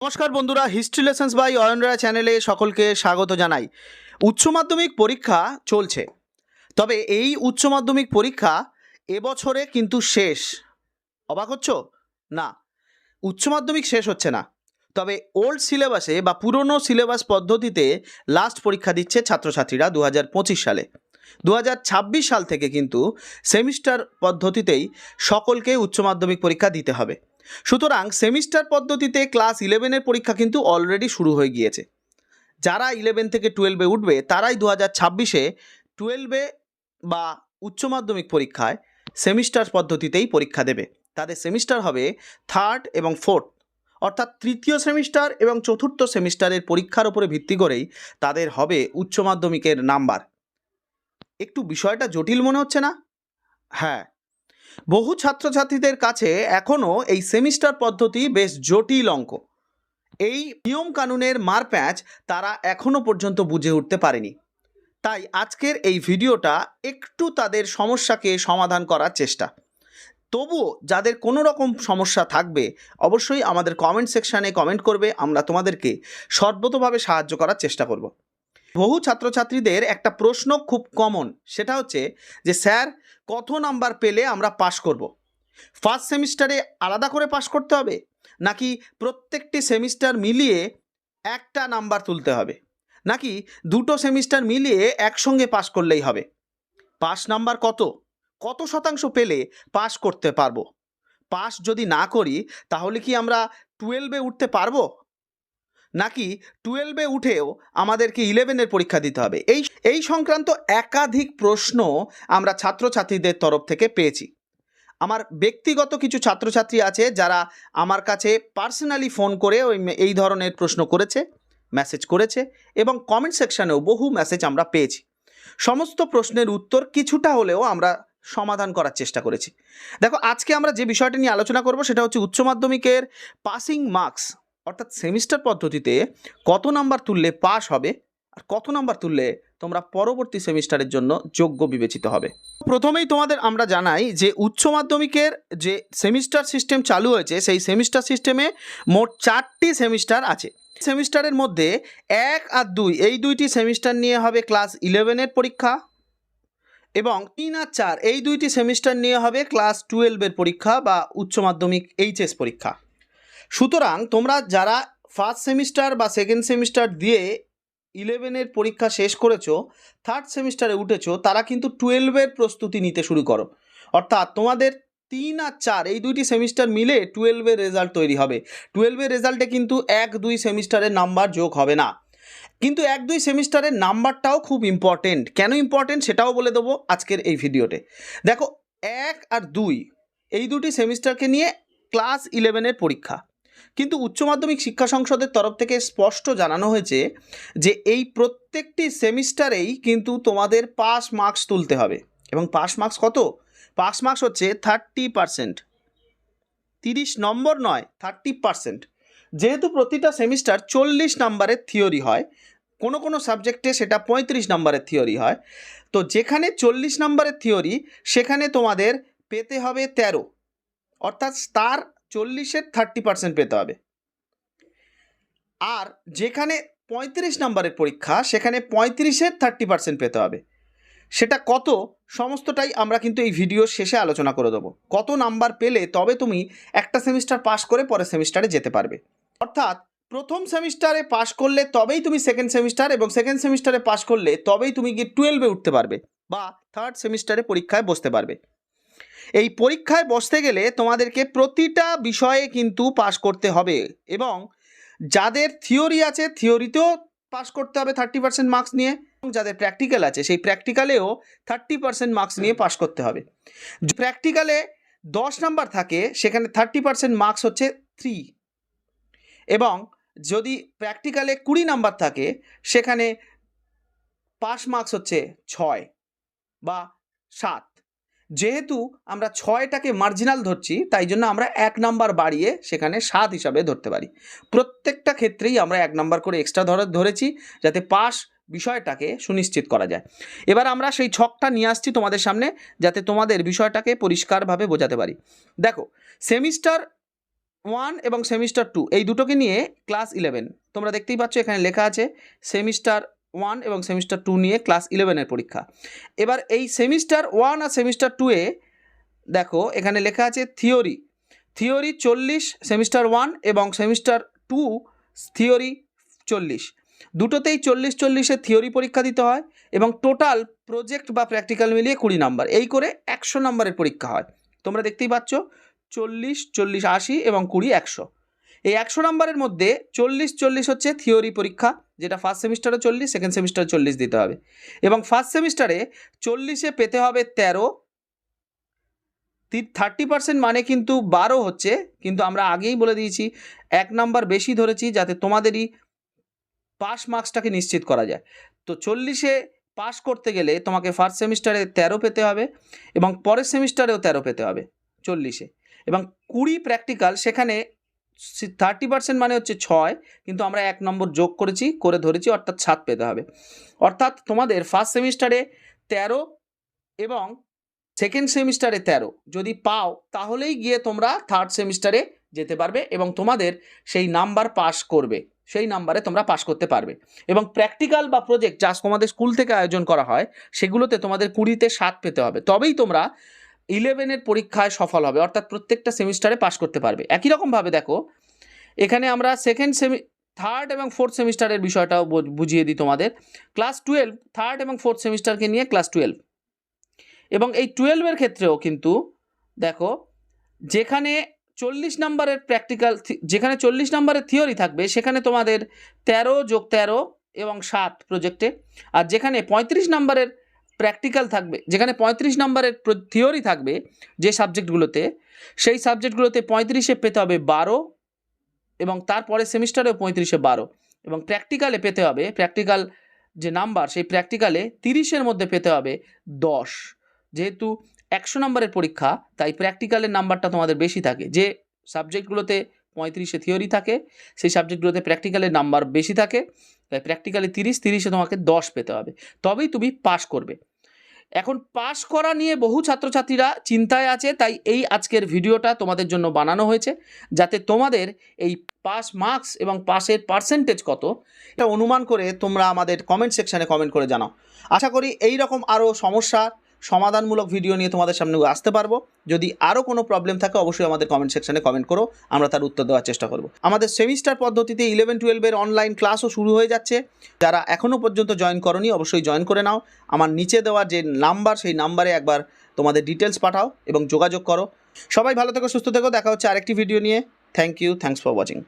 নমস্কার বন্ধুরা history lessons by অয়নরা চ্যানেলে সকলকে স্বাগত জানাই। উচ্চ মাধ্যমিক পরীক্ষা চলছে। তবে এই উচ্চ মাধ্যমিক পরীক্ষা এবছরে কিন্তু শেষ। অবাক হচ্ছ? না। উচ্চ মাধ্যমিক শেষ হচ্ছে না। তবে ওল্ড সিলেবাসে বা পুরনো সিলেবাস পদ্ধতিতে লাস্ট পরীক্ষা দিচ্ছে ছাত্রছাত্রীরা দু হাজার পঁচিশ সালে। দু হাজার ছাব্বিশ সাল থেকে কিন্তু সেমিস্টার পদ্ধতিতেই সকলকে উচ্চ মাধ্যমিক পরীক্ষা দিতে হবে। সুতরাং সেমিস্টার পদ্ধতিতে ক্লাস ইলেভেনের পরীক্ষা কিন্তু অলরেডি শুরু হয়ে গিয়েছে। যারা ইলেভেন থেকে টুয়েলভে উঠবে, তারাই দু হাজার ছাব্বিশে টুয়েলভে বা উচ্চ মাধ্যমিক পরীক্ষায় সেমিস্টার পদ্ধতিতেই পরীক্ষা দেবে। তাদের সেমিস্টার হবে থার্ড এবং ফোর্থ অর্থাৎ তৃতীয় সেমিস্টার এবং চতুর্থ সেমিস্টারের পরীক্ষার উপরে ভিত্তি করেই তাদের হবে উচ্চ মাধ্যমিকের নাম্বার। একটু বিষয়টা জটিল মনে হচ্ছে না? হ্যাঁ বহু ছাত্রছাত্রীদের কাছে এখনও এই সেমিস্টার পদ্ধতি বেশ জটিল অঙ্ক। এই নিয়ম কানুনের মারপ্যাঁচ তারা এখনও পর্যন্ত বুঝে উঠতে পারেনি। তাই আজকের এই ভিডিওটা একটু তাদের সমস্যাকে সমাধান করার চেষ্টা। তবুও যাদের কোনো রকম সমস্যা থাকবে, অবশ্যই আমাদের কমেন্ট সেকশানে কমেন্ট করবে, আমরা তোমাদেরকে সর্বতভাবে সাহায্য করার চেষ্টা করব। বহু ছাত্রছাত্রীদের একটা প্রশ্ন খুব কমন, সেটা হচ্ছে যে, স্যার কত নাম্বার পেলে আমরা পাশ করব? ফার্স্ট সেমিস্টারে আলাদা করে পাশ করতে হবে? নাকি প্রত্যেকটি সেমিস্টার মিলিয়ে একটা নাম্বার তুলতে হবে? নাকি দুটো সেমিস্টার মিলিয়ে একসঙ্গে পাশ করলেই হবে? পাস নাম্বার কত? কত শতাংশ পেলে পাস করতে পারব? পাস যদি না করি, তাহলে কি আমরা টুয়েলভে উঠতে পারব? নাকি টুয়েলভে উঠেও আমাদেরকে ইলেভেনের পরীক্ষা দিতে হবে? এই এই সংক্রান্ত একাধিক প্রশ্ন আমরা ছাত্রছাত্রীদের তরফ থেকে পেয়েছি। আমার ব্যক্তিগত কিছু ছাত্রছাত্রী আছে যারা আমার কাছে পার্সোনালি ফোন করে ওই এই ধরনের প্রশ্ন করেছে মেসেজ করেছে এবং কমেন্ট সেকশানেও বহু মেসেজ আমরা পেয়েছি। সমস্ত প্রশ্নের উত্তর কিছুটা হলেও আমরা সমাধান করার চেষ্টা করেছি। দেখো, আজকে আমরা যে বিষয়টি নিয়ে আলোচনা করব সেটা হচ্ছে উচ্চ মাধ্যমিকের পাসিং মার্কস অর্থাৎ সেমিস্টার পদ্ধতিতে কত নাম্বার তুললে পাস হবে আর কত নাম্বার তুললে তোমরা পরবর্তী সেমিস্টারের জন্য যোগ্য বিবেচিত হবে। প্রথমেই তোমাদের আমরা জানাই যে উচ্চ মাধ্যমিকের যে সেমিস্টার সিস্টেম চালু হয়েছে, সেই সেমিস্টার সিস্টেমে মোট চারটি সেমিস্টার আছে। সেমিস্টারের মধ্যে এক আর দুই, এই দুইটি সেমিস্টার নিয়ে হবে ক্লাস ইলেভেনের পরীক্ষা এবং তিন আর চার, এই দুইটি সেমিস্টার নিয়ে হবে ক্লাস টুয়েলভের পরীক্ষা বা উচ্চ মাধ্যমিক এইচএস পরীক্ষা। সুতরাং তোমরা যারা ফার্স্ট সেমিস্টার বা সেকেন্ড সেমিস্টার দিয়ে ইলেভেনের পরীক্ষা শেষ করেছ থার্ড সেমিস্টারে উঠেছো, তারা কিন্তু টুয়েলভের প্রস্তুতি নিতে শুরু করো। অর্থাৎ তোমাদের তিন আর চার, এই দুইটি সেমিস্টার মিলে টুয়েলভের রেজাল্ট তৈরি হবে। টুয়েলভের রেজাল্টে কিন্তু এক, দুই সেমিস্টারের নাম্বার যোগ হবে না। কিন্তু এক, দুই সেমিস্টারের নাম্বারটাও খুব ইম্পর্টেন্ট কেন ইম্পর্টেন্ট সেটাও বলে দেবো আজকের এই ভিডিওতে দেখো, এক আর দুই, এই দুটি সেমিস্টারকে নিয়ে ক্লাস ইলেভেনের পরীক্ষা। কিন্তু উচ্চ মাধ্যমিক শিক্ষা সংসদের তরফ থেকে স্পষ্ট জানানো হয়েছে যে এই প্রত্যেকটি সেমিস্টারেই কিন্তু তোমাদের পাস মার্কস তুলতে হবে। এবং পাস মার্কস কত? পাস মার্কস হচ্ছে থার্টি পারসেন্ট। তিরিশ নম্বর নয়, থার্টি পারসেন্ট। যেহেতু প্রতিটা সেমিস্টার চল্লিশ নাম্বারের থিওরি হয়, কোনো কোনো সাবজেক্টে সেটা পঁয়ত্রিশ নাম্বারের থিওরি হয়, তো যেখানে চল্লিশ নাম্বারের থিওরি, সেখানে তোমাদের পেতে হবে তেরো। অর্থাৎ তার চল্লিশের থার্টি পার্সেন্ট পেতে হবে। আর যেখানে পঁয়ত্রিশ নম্বরের পরীক্ষা, সেখানে পঁয়ত্রিশের থার্টি পার্সেন্ট পেতে হবে। সেটা কত, সমস্তটাই আমরা কিন্তু এই ভিডিওর শেষে আলোচনা করে দেবো। কত নাম্বার পেলে তবে তুমি একটা সেমিস্টার পাস করে পরের সেমিস্টারে যেতে পারবে। অর্থাৎ প্রথম সেমিস্টারে পাশ করলে তবেই তুমি সেকেন্ড সেমিস্টার এবং সেকেন্ড সেমিস্টারে পাশ করলে তবেই তুমি গিয়ে টুয়েলভে উঠতে পারবে বা থার্ড সেমিস্টারে পরীক্ষায় বসতে পারবে। এই পরীক্ষায় বসতে গেলে তোমাদেরকে প্রতিটা বিষয়ে কিন্তু পাশ করতে হবে এবং যাদের থিওরি আছে থিওরিতেও পাস করতে হবে থার্টি পার্সেন্ট মার্কস নিয়ে এবং যাদের প্র্যাকটিক্যাল আছে, সেই প্র্যাকটিক্যালেও থার্টি পার্সেন্ট মার্কস নিয়ে পাস করতে হবে। প্র্যাকটিক্যালে দশ নাম্বার থাকে, সেখানে থার্টি পার্সেন্ট মার্কস হচ্ছে থ্রি এবং যদি প্র্যাকটিক্যালে কুড়ি নাম্বার থাকে, সেখানে পাস মার্কস হচ্ছে ছয় বা সাত। যেহেতু আমরা ছয়টাকে মার্জিনাল ধরছি, তাই জন্য আমরা এক নাম্বার বাড়িয়ে সেখানে সাত হিসাবে ধরতে পারি। প্রত্যেকটা ক্ষেত্রেই আমরা এক নাম্বার করে এক্সট্রা ধরে, ধরেছি যাতে পাস বিষয়টাকে সুনিশ্চিত করা যায়। এবার আমরা সেই ছকটা নিয়ে আসছি তোমাদের সামনে যাতে তোমাদের বিষয়টাকে পরিষ্কারভাবে বোঝাতে পারি। দেখো সেমিস্টার ওয়ান এবং সেমিস্টার টু এই দুটোকে নিয়ে ক্লাস ইলেভেন তোমরা দেখতেই পাচ্ছ এখানে লেখা আছে সেমিস্টার ওয়ান এবং সেমিস্টার টু নিয়ে ক্লাস ইলেভেনের পরীক্ষা। এবার এই সেমিস্টার ওয়ান আর সেমিস্টার টুয়ে দেখো, এখানে লেখা আছে থিওরি থিওরি চল্লিশ সেমিস্টার ওয়ান এবং সেমিস্টার টু থিওরি চল্লিশ। দুটোতেই চল্লিশ চল্লিশে থিওরি পরীক্ষা দিতে হয় এবং টোটাল প্রজেক্ট বা প্র্যাকটিক্যাল মিলিয়ে কুড়ি নাম্বার এই করে একশো নাম্বারের পরীক্ষা হয়। তোমরা দেখতেই পাচ্ছ, চল্লিশ চল্লিশ আশি এবং কুড়ি একশো। এই একশো নাম্বারের মধ্যে চল্লিশ চল্লিশ হচ্ছে থিওরি পরীক্ষা। যেটা ফার্স্ট সেমিস্টারে চল্লিশ সেকেন্ড সেমিস্টারে চল্লিশ দিতে হবে। এবং ফার্স্ট সেমিস্টারে চল্লিশে পেতে হবে তেরো। থার্টি পার্সেন্ট মানে কিন্তু বারো হচ্ছে, কিন্তু আমরা আগেই বলে দিয়েছি, এক নাম্বার বেশি ধরেছি যাতে তোমাদেরই পাস মার্কসটাকে নিশ্চিত করা যায়। তো চল্লিশে পাস করতে গেলে তোমাকে ফার্স্ট সেমিস্টারে তেরো পেতে হবে এবং পরের সেমিস্টারেও তেরো পেতে হবে চল্লিশে। এবং কুড়ি প্র্যাকটিক্যাল সেখানে থার্টি পার্সেন্ট মানে হচ্ছে ছয়, কিন্তু আমরা এক নম্বর যোগ করেছি, করে ধরেছি, অর্থাৎ সাত পেতে হবে। অর্থাৎ তোমাদের ফার্স্ট সেমিস্টারে তেরো এবং সেকেন্ড সেমিস্টারে তেরো। যদি পাও, তাহলেই গিয়ে তোমরা থার্ড সেমিস্টারে যেতে পারবে এবং তোমাদের সেই নাম্বার পাস করবে। সেই নাম্বারে তোমরা পাস করতে পারবে। এবং প্র্যাকটিক্যাল বা প্রজেক্ট যা তোমাদের স্কুল থেকে আয়োজন করা হয়, সেগুলোতে তোমাদের কুড়িতে সাত পেতে হবে। তবেই তোমরা ইলেভেনের পরীক্ষায় সফল হবে, অর্থাৎ প্রত্যেকটা সেমিস্টারে পাস করতে পারবে। একই রকমভাবে দেখো, এখানে আমরা সেকেন্ড সেমি থার্ড এবং ফোর্থ সেমিস্টারের বিষয়টাও বুঝিয়ে দিই তোমাদের। ক্লাস টুয়েলভ থার্ড এবং ফোর্থ সেমিস্টারকে নিয়ে ক্লাস টুয়েলভ এবং এই টুয়েলভের ক্ষেত্রেও কিন্তু দেখো, যেখানে চল্লিশ নাম্বারের প্র্যাকটিক্যাল যেখানে চল্লিশ নাম্বারের থিওরি থাকবে, সেখানে তোমাদের তেরো যোগ তেরো এবং সাত প্রজেক্টে আর যেখানে পঁয়ত্রিশ নাম্বারের প্র্যাকটিক্যাল থাকবে, যেখানে পঁয়ত্রিশ নাম্বারের থিওরি থাকবে যে সাবজেক্টগুলোতে সেই সাবজেক্টগুলোতে পঁয়ত্রিশে পেতে হবে বারো এবং তারপরে সেমিস্টারেও পঁয়ত্রিশে বারো এবং প্র্যাকটিক্যালে পেতে হবে প্র্যাকটিক্যাল যে নাম্বার সেই প্র্যাকটিক্যালে তিরিশের মধ্যে পেতে হবে দশ। যেহেতু একশো নম্বরের পরীক্ষা, তাই প্র্যাকটিক্যালের নাম্বারটা তোমাদের বেশি থাকে। যে সাবজেক্টগুলোতে পঁয়ত্রিশে থিওরি থাকে, সেই সাবজেক্টগুলোতে প্র্যাকটিক্যালের নাম্বার বেশি থাকে, তাই প্র্যাকটিক্যালে তিরিশ, তিরিশে তোমাকে দশ পেতে হবে। তবেই তুমি পাস করবে। এখন পাস করা নিয়ে বহু ছাত্রছাত্রীরা চিন্তায় আছে, তাই এই আজকের ভিডিওটা তোমাদের জন্য বানানো হয়েছে, যাতে তোমাদের এই পাস মার্কস এবং পাসের পার্সেন্টেজ কত, এটা অনুমান করে তোমরা আমাদের কমেন্ট সেকশানে কমেন্ট করে জানাও। আশা করি এই রকম আরও সমস্যার সমাধানমূলক ভিডিও নিয়ে তোমাদের সামনে আসতে পারব। যদি আরও কোনো প্রবলেম থাকে, অবশ্যই আমাদের কমেন্ট সেকশনে কমেন্ট করো, আমরা তার উত্তর দেওয়ার চেষ্টা করব। আমাদের সেমিস্টার পদ্ধতিতে ইলেভেন টুয়েলভের অনলাইন ক্লাসও শুরু হয়ে যাচ্ছে। যারা এখনও পর্যন্ত জয়েন করনি, অবশ্যই জয়েন করে নাও। আমার নিচে দেওয়া যে নাম্বার সেই নাম্বারে একবার তোমাদের ডিটেলস পাঠাও এবং যোগাযোগ করো। সবাই ভালো থেকো, সুস্থ থেকো। দেখা হচ্ছে আরেকটি ভিডিও নিয়ে। Thank you thanks for watching